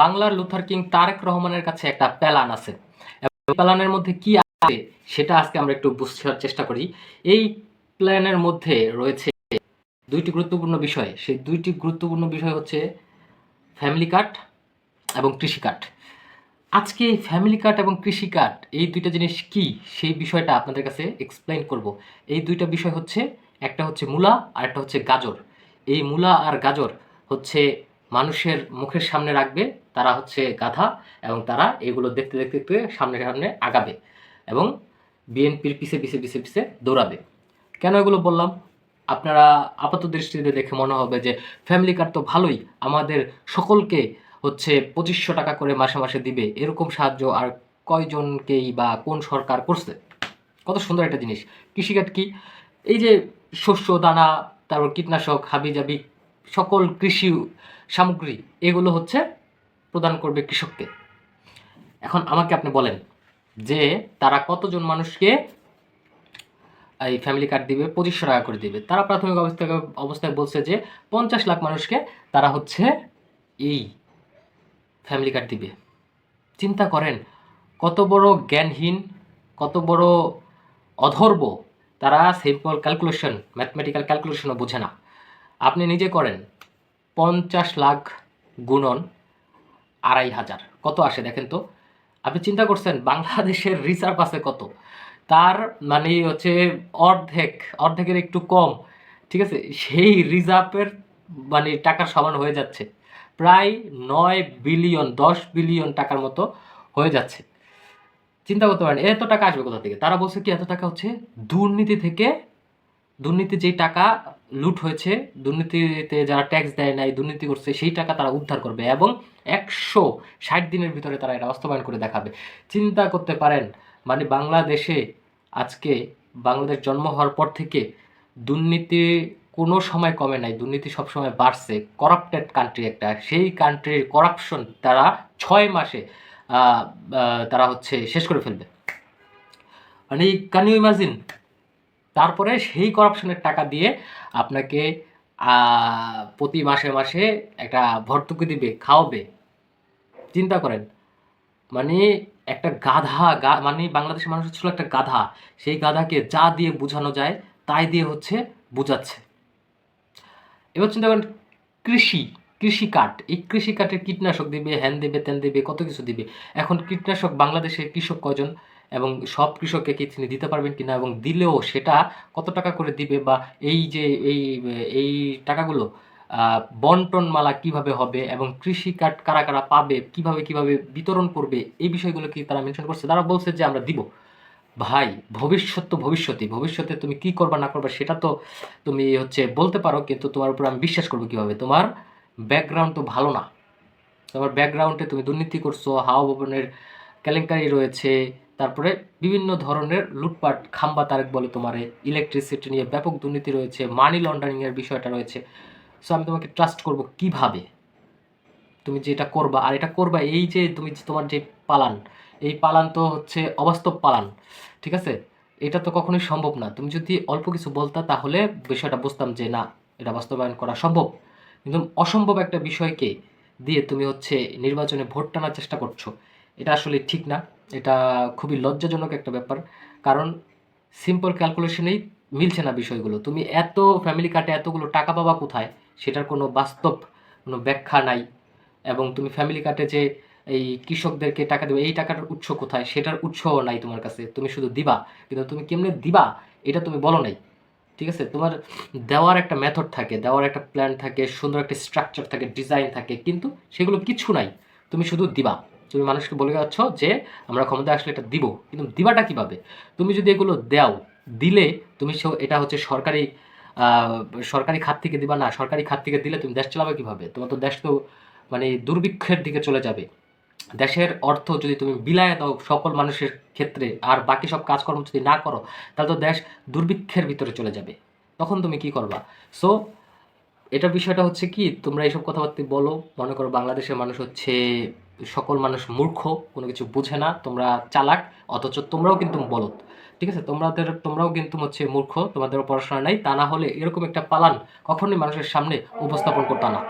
বাংলার Luther king Tarique রহমানের কাছে একটা প্যালান আছে। প্যালানের মধ্যে কি আছে সেটা আজকে আমরা একটু বুঝার চেষ্টা করি। এই প্ল্যানের মধ্যে রয়েছে দুইটি গুরুত্বপূর্ণ বিষয়। সেই দুইটি গুরুত্বপূর্ণ বিষয় হচ্ছে ফ্যামিলি কার্ড এবং কৃষি কার্ড আজকে ফ্যামিলি কার্ড এবং কৃষি কার্ড এই দুইটা জিনিস কি? সেই বিষয়টা আপনাদের কাছে এক্সপ্লেইন করব। এই দুইটা বিষয় হচ্ছে, একটা হচ্ছে মূলা আর একটা হচ্ছে গাজর। এই মূলা আর গাজর হচ্ছে মানুষের মুখের সামনে রাখবে, তারা হচ্ছে গাধা এবং তারা এগুলো দেখতে দেখতে দেখতে সামনে সামনে আগাবে এবং বিএনপির পিছে পিছে পিছে পিছে দৌড়াবে। কেন এগুলো বললাম? আপনারা আপাত দৃষ্টিতে দেখে মনে হবে যে ফ্যামিলি কার্ড তো ভালোই, আমাদের সকলকে হচ্ছে পঁচিশশো টাকা করে মাসে মাসে দিবে, এরকম সাহায্য আর কয়জনকেই বা কোন সরকার করছে? কত সুন্দর একটা জিনিস। কৃষিকার্ড কি? এই যে শস্য, দানা, তারপর কীটনাশক, হাবিজাবি সকল কৃষি সামগ্রী এগুলো হচ্ছে প্রদান করবে কৃষককে। এখন আমাকে আপনি বলেন যে তারা কতজন মানুষকে এই ফ্যামিলি কার্ড দিবে, পঁচিশশো টাকা করে দিবে? তারা প্রাথমিক অবস্থায় অবস্থায় বলছে যে পঞ্চাশ লাখ মানুষকে তারা হচ্ছে এই ফ্যামিলি কার্ড দিবে। চিন্তা করেন, কত বড় জ্ঞানহীন, কত বড় অধর্ব তারা সিম্পল ক্যালকুলেশন ম্যাথমেটিক্যাল ক্যালকুলেশনও বোঝে না। আপনি নিজে করেন পঞ্চাশ লাখ গুণন আড়াই হাজার। কত আসে দেখেন তো? আপনি চিন্তা করছেন, বাংলাদেশের রিজার্ভ আছে কত? তার মানে হচ্ছে অর্ধেক, অর্ধেকের একটু কম। ঠিক আছে? সেই রিজার্ভের মানে টাকার সমান হয়ে যাচ্ছে। প্রায় নয় বিলিয়ন, দশ বিলিয়ন টাকার মতো হয়ে যাচ্ছে। চিন্তা করতে পারেন, এত টাকা আসবে কোথা থেকে? তারা বলছে কি, এত টাকা হচ্ছে দুর্নীতি থেকে, দুর্নীতি যেই টাকা লুট হয়েছে, দুর্নীতিতে যারা ট্যাক্স দেয় নাই, দুর্নীতি করছে, সেই টাকা তারা উদ্ধার করবে এবং একশো ষাট দিনের ভিতরে তারা এটা বাস্তবায়ন করে দেখাবে। চিন্তা করতে পারেন মানে বাংলাদেশে আজকে বাংলাদেশ জন্ম হওয়ার পর থেকে দুর্নীতি কোনো সময় কমে নাই, দুর্নীতি সবসময় বাড়ছে। করাপ্টেড কান্ট্রি একটা, সেই কান্ট্রির করাপশন তারা ছয় মাসে তারা হচ্ছে শেষ করে ফেলবে। মানে ক্যান ইউ ইমাজিন তারপরে সেই করাপশনের টাকা দিয়ে আপনাকে প্রতি মাসে মাসে একটা ভর্তুকি দিবে, খাওয়াবে। চিন্তা করেন। মানে একটা গাধা, গা মানে বাংলাদেশের মানুষ ছিল একটা গাধা। সেই গাধাকে যা দিয়ে বোঝানো যায়, তাই দিয়ে হচ্ছে বোঝাচ্ছে। এবার চিন্তা করেন, কৃষি কৃষি কার্ড এই কৃষি কার্ডের কীটনাশক দিবে, হ্যান দেবে, তেন দিবে, কত কিছু দিবে। এখন কীটনাশক বাংলাদেশে কৃষক কজন এবং সব কৃষককে কি তিনি দিতে পারবেন কিনা এবং দিলেও সেটা কত টাকা করে দিবে বা এই যে এই এই টাকাগুলো বন্টন মালা কীভাবে হবে এবং কৃষি কার্ড কারা কারা পাবে, কীভাবে কীভাবে বিতরণ করবে, এই বিষয়গুলো কি তারা মেনশন করছে? তারা বলছে যে আমরা দিব। ভাই, ভবিষ্যৎ তো ভবিষ্যতই ভবিষ্যতে তুমি কি করবা না করবা সেটা তো তুমি হচ্ছে বলতে পারো, কিন্তু তোমার উপর আমি বিশ্বাস করব কীভাবে? তোমার ব্যাকগ্রাউন্ড তো ভালো না। তোমার ব্যাকগ্রাউন্ডে তুমি দুর্নীতি করছ, হাওয়া ভবনের কেলেঙ্কারি রয়েছে তারপরে বিভিন্ন ধরনের লুটপাট, খাম্বা তারেক বলে তোমারে ইলেকট্রিসিটি নিয়ে ব্যাপক দুর্নীতি রয়েছে মানি লন্ডারিং এর বিষয়টা রয়েছে। সো আমি তোমাকে ট্রাস্ট করব কীভাবে? তুমি যে এটা করবা, আর এটা করবা এই যে তুমি তোমার যে পালান, এই পালান তো হচ্ছে অবাস্তব পালান, ঠিক আছে? এটা তো কখনোই সম্ভব না। তুমি যদি অল্প কিছু বলতা তাহলে বিষয়টা বুঝতাম যে না, এটা বাস্তবায়ন করা সম্ভব। কিন্তু অসম্ভব একটা বিষয়কে দিয়ে তুমি হচ্ছে নির্বাচনে ভোট টানার চেষ্টা করছ। এটা আসলে ঠিক না। এটা খুবই লজ্জাজনক একটা ব্যাপার। কারণ সিম্পল ক্যালকুলেশনেই মিলছে না বিষয়গুলো। তুমি এত ফ্যামিলি কার্ডে এতগুলো টাকা পাবা কোথায়? সেটার কোনো বাস্তব কোনো ব্যাখ্যা নাই। এবং তুমি ফ্যামিলি কার্ডে যে এই কৃষকদেরকে টাকা দেবে, এই টাকার উৎস কোথায়? সেটার উৎসও নাই তোমার কাছে। তুমি শুধু দিবা। কিন্তু তুমি কেমনে দিবা, এটা তুমি বলো নাই। ঠিক আছে? তোমার দেওয়ার একটা মেথড থাকে, দেওয়ার একটা প্ল্যান থাকে, সুন্দর একটা স্ট্রাকচার থাকে ডিজাইন থাকে, কিন্তু সেগুলো কিছু নাই। তুমি শুধু দিবা। তুমি মানুষকে বলে যাচ্ছ যে, আমরা ক্ষমতা আসলে এটা দিব। কিন্তু দিবাটা কীভাবে? তুমি যদি এগুলো দাও, দিলে তুমি এটা হচ্ছে সরকারি সরকারি খাত থেকে দিবা না, সরকারি খাত থেকে দিলে তুমি দেশ চালাবে কীভাবে? তোমার তো দেশ তো মানে দুর্ভিক্ষের দিকে চলে যাবে। দেশের অর্থ যদি তুমি বিলায় দাও সকল মানুষের ক্ষেত্রে, আর বাকি সব কাজকর্ম যদি না করো, তাহলে তো দেশ দুর্ভিক্ষের ভিতরে চলে যাবে। তখন তুমি কি করবা? সো এটা বিষয়টা হচ্ছে কি, তোমরা এইসব কথাবার্তা বলো, মনে করো বাংলাদেশের মানুষ হচ্ছে সকল মানুষ মূর্খ, কোনো কিছু বুঝে না, তোমরা চালাক, অথচ তোমরাও কিন্তু বলত ঠিক আছে? তোমাদের তোমরাও কিন্তু হচ্ছে মূর্খ, তোমাদের পড়াশোনা নাই, তা না হলে এরকম একটা পালান কখনোই মানুষের সামনে উপস্থাপন করতো না।